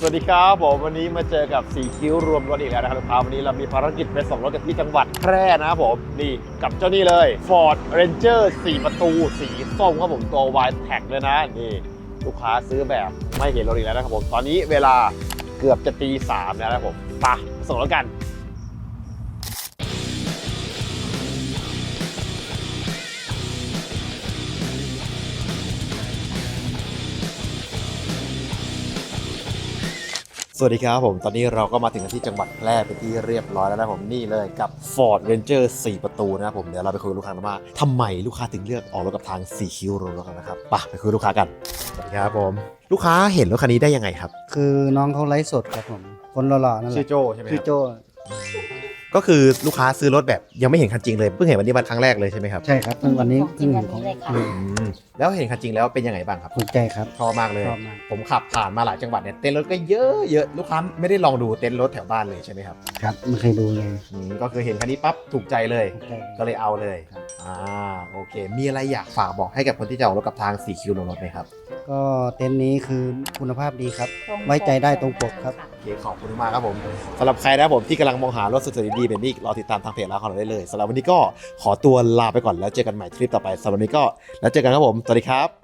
สวัสดีครับผมวันนี้มาเจอกับสีคิ้วรวมรถอีกแล้วนะครับลูกค้าวันนี้เรามีภารกิจไปส่งรถกันที่จังหวัดแพร่นะครับผมนี่กับเจ้านี่เลย Ford Ranger 4 ประตู สีส้มครับผมตัว Y Tag เลยนะนี่ลูกค้าซื้อแบบไม่เห็นรถอีกแล้วนะครับผมตอนนี้เวลาเกือบจะตีสามแล้วนะครับผมไปส่งรถกัน สวัสดีครับผม ตอนนี้เราก็มาถึงกันที่จังหวัดแพร่เป็นที่เรียบร้อยแล้วนะครับผมนี่เลยกับ Ford Ranger 4 ประตูนะครับผมเดี๋ยวเราไปคุยกับลูกค้ากันว่าทำไมลูกค้าถึงเลือกออกรถกับทางสีคิ้วรถกันนะครับไปไปคุยกับลูกค้ากันสวัสดีครับผม ลูกค้าเห็นรถคันนี้ได้ยังไงครับ คือน้องเขาไลฟ์สดครับผม คนหล่อๆนั่นแหชื่อละโจใช่ไหมคชื่รัอบโจ ก็คือลูกค้าซื้อรถแบบยังไม่เห็นคันจริงเลยเพิ่งเห็นวันนี้วันครั้งแรกเลยใช่ไหมครับใช่ครับเพิ่งวันนี้ของจริเพิ่งงวันเห็นนี้ของเลยค่ะ อืมแล้วเห็นคันจริงแล้วเป็นยังไงบ้างครับถูกใจครับชอบมากเลย ชอบมากผมขับผ่านมาหลายจังหวัดเนี่ยเต็นท์รถก็เยอะเยอะลูกค้าไม่ได้ลองดูเต็นท์รถแถวบ้านเลยใช่ไหมครับครับไม่เคยดูเลยอืมก็คือเห็นคันนี้ปั๊บถูกใจเลย ถูกใจ ก็เลยเอาเลยครับ อ่าโอเค มีอะไรอยากฝากบอกให้กับคนที่จะออกรถกับทางสีคิวลงรถไหมครับ ก็เต็นท์นี้คือคุณภาพดีครับ ไว้ใจได้ตรงปกครับโอเคขอบคุณมากครับผมสำหรับใครนะครับผมที่กำลังมองหารถสุดๆดีๆแบบนี้รอติดตามทางเพจแล้วของเราได้เลยสำหรับวันนี้ก็ขอตัวลาไปก่อนแล้วเจอกันใหม่คลิปต่อไปสำหรับวันนี้ก็แล้วเจอกันครับผมสวัสดีครับ